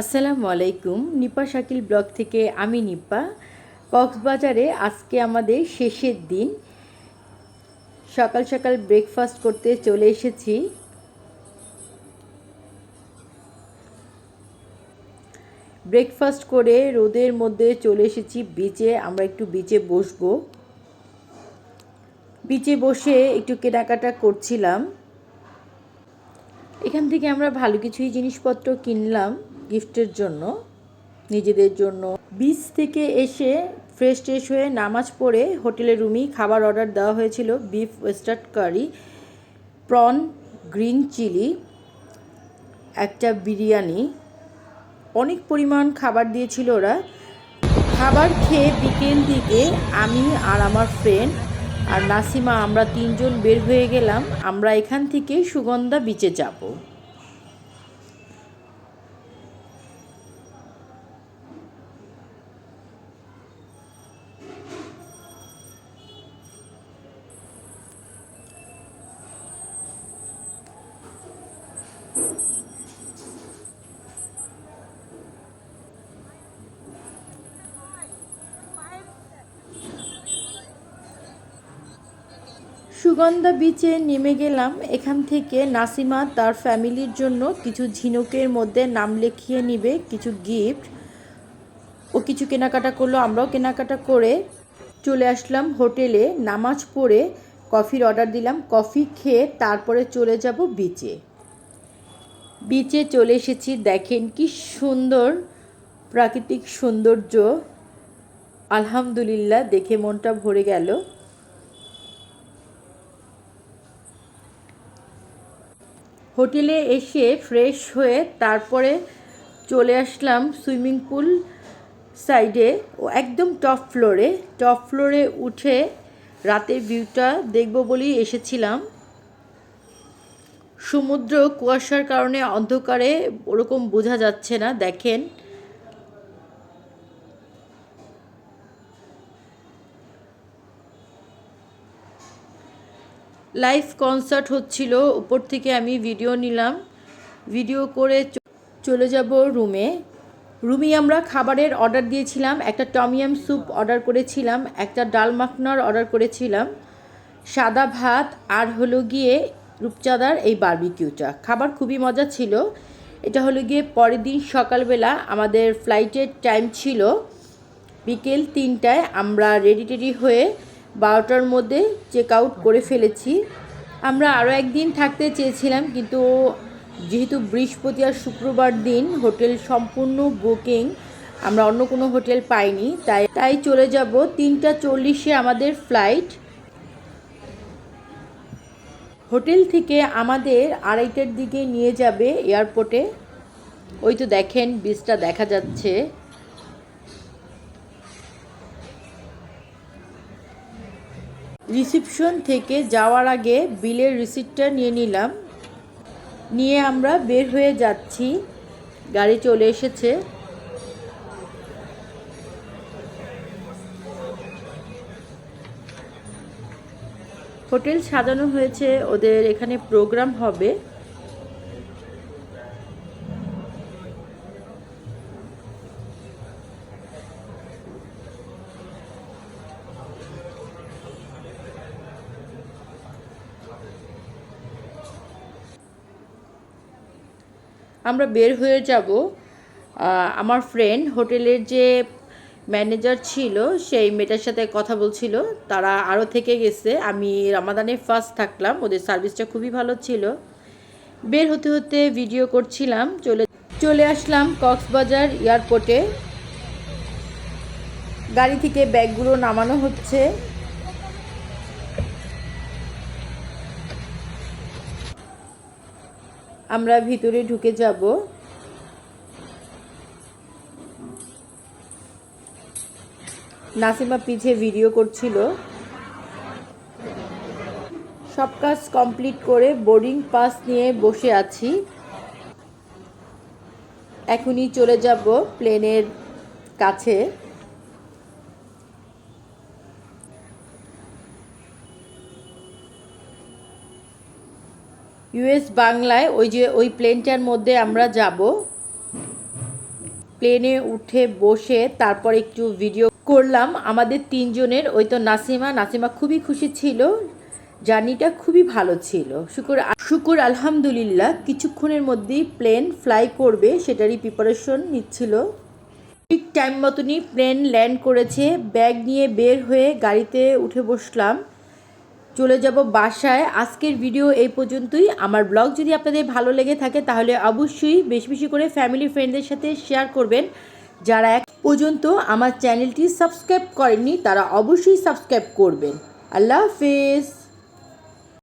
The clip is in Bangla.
আসসালামু আলাইকুম। নিপা শাকিল ব্লগ থেকে আমি নিপা। কক্সবাজারে আজকে আমাদের শেষের দিন। সকাল সকাল ব্রেকফাস্ট করতে চলে এসেছি। ব্রেকফাস্ট করে রোদের মধ্যে চলে এসেছি বিচে আমরা একটু বিচে বসবো। বিচে বসে একটু কেনাকাটা করছিলাম। এখান থেকে আমরা ভালো কিছুই জিনিসপত্র কিনলাম। গিফটের জন্য, নিজেদের জন্য। বিচ থেকে এসে ফ্রেশ ট্রেশ হয়ে নামাজ পড়ে হোটেলের রুমেই খাবার অর্ডার দেওয়া হয়েছিল বিফ ওয়েস্টার্ড কারি প্রন গ্রিন চিলি একটা বিরিয়ানি। অনেক পরিমাণ খাবার দিয়েছিল ওরা। খাবার খেয়ে বিকেল দিকে আমি আর আমার ফ্রেন্ড আর নাসিমা আমরা তিনজন বের হয়ে গেলাম। আমরা এখান থেকে সুগন্ধা বিচে যাব। সুগন্ধা বিচে নেমে গেলাম। এখান থেকে নাসিমা তার ফ্যামিলির জন্য কিছু ঝিনুকের মধ্যে নাম লিখিয়ে নিবে, কিছু গিফট ও কিছু কেনাকাটা করল, আমরাও কেনাকাটা করে চলে আসলাম হোটেলে। নামাজ পড়ে কফির অর্ডার দিলাম, কফি খেয়ে তারপরে চলে যাব বিচে বিচে চলে এসেছি, দেখেন কি সুন্দর প্রাকৃতিক সৌন্দর্য। আলহামদুলিল্লাহ, দেখে মনটা ভরে গেল। হোটেলে এসে ফ্রেশ হয়ে তারপরে চলে আসলাম সুইমিং পুল সাইডে, ও একদম টপ ফ্লোরে। টপ ফ্লোরে উঠে রাতের ভিউটা দেখব বলেই এসেছিলাম। সমুদ্র কুয়াশার কারণে অন্ধকারে ওরকম বোঝা যাচ্ছে না, দেখেন। লাইভ কনসার্ট হচ্ছিল, উপর থেকে আমি ভিডিও নিলাম। ভিডিও করে চলে যাব রুমে রুমে আমরা খাবারের অর্ডার দিয়েছিলাম, একটা টমিয়াম স্যুপ অর্ডার করেছিলাম, একটা ডাল মাখনার অর্ডার করেছিলাম, সাদা ভাত আর হলো গিয়ে রূপচাঁদার এই বার্বিকিউটা খাবার খুবই মজা ছিল। এটা হলো গিয়ে পরের দিন সকালবেলা আমাদের ফ্লাইটের টাইম ছিল। বিকেল তিনটায় আমরা রেডি টেডি হয়ে বারোটার মধ্যে চেক আউট করে ফেলেছি। আমরা আরও একদিন থাকতে চেয়েছিলাম, কিন্তু যেহেতু বৃহস্পতি আর শুক্রবার দিন হোটেল সম্পূর্ণ বুকিং, আমরা অন্য কোনো হোটেল পাইনি, তাই তাই চলে যাব তিনটা চল্লিশে আমাদের ফ্লাইট হোটেল থেকে আমাদের আড়াইটার দিকে নিয়ে যাবে এয়ারপোর্টে ওই তো দেখেন বিচটা দেখা যাচ্ছে। রিসিপশন থেকে যাওয়ার আগে বিলের রিসিপ্টটা নিয়ে নিলাম। নিয়ে আমরা বের হয়ে যাচ্ছি। গাড়ি চলে এসেছে। হোটেল সাজানো হয়েছে। ওদের এখানে প্রোগ্রাম হবে। আমরা বের হয়ে যাব আমার ফ্রেন্ড হোটেলের যে ম্যানেজার ছিল, সেই মেয়েটার সাথে কথা বলছিল। তারা আরও থেকে গেছে। আমি রামাদানে ফার্স্ট থাকলাম। ওদের সার্ভিসটা খুবই ভালো ছিল। বের হতে হতে ভিডিও করছিলাম। চলে চলে আসলাম কক্সবাজার এয়ারপোর্টে গাড়ি থেকে ব্যাগগুলো নামানো হচ্ছে। আমরা ভিতরে ঢুকে যাব। নাসিমা পিছে ভিডিও করছিল। সব কাজ কমপ্লিট করে বোর্ডিং পাস নিয়ে বসে আছি। এখনই চলে যাব প্লেনের কাছে। ইউএস বাংলায় ওই যে ওই প্লেনটার মধ্যে আমরা যাব। প্লেনে উঠে বসে তারপর একটু ভিডিও করলাম। আমাদের তিনজনের, ওই তো নাসিমা নাসিমা খুবই খুশি ছিল। জার্নিটা খুবই ভালো ছিল। শুকুর শুকুর আলহামদুলিল্লাহ, কিছুক্ষণের মধ্যেই প্লেন ফ্লাই করবে, সেটারই প্রিপারেশন নিচ্ছিল। ঠিক টাইম মতনই প্লেন ল্যান্ড করেছে। ব্যাগ নিয়ে বের হয়ে গাড়িতে উঠে বসলাম। চলে যাব বাসায়। আজকের ভিডিও এই পর্যন্তই। আমার ব্লগ যদি আপনাদের ভালো লেগে থাকে, তাহলে অবশ্যই বেশি বেশি করে ফ্যামিলি ফ্রেন্ডদের সাথে শেয়ার করবেন। যারা এক পর্যন্ত আমার চ্যানেলটি সাবস্ক্রাইব করেননি, তারা অবশ্যই সাবস্ক্রাইব করবেন। আল্লাহ হাফেজ।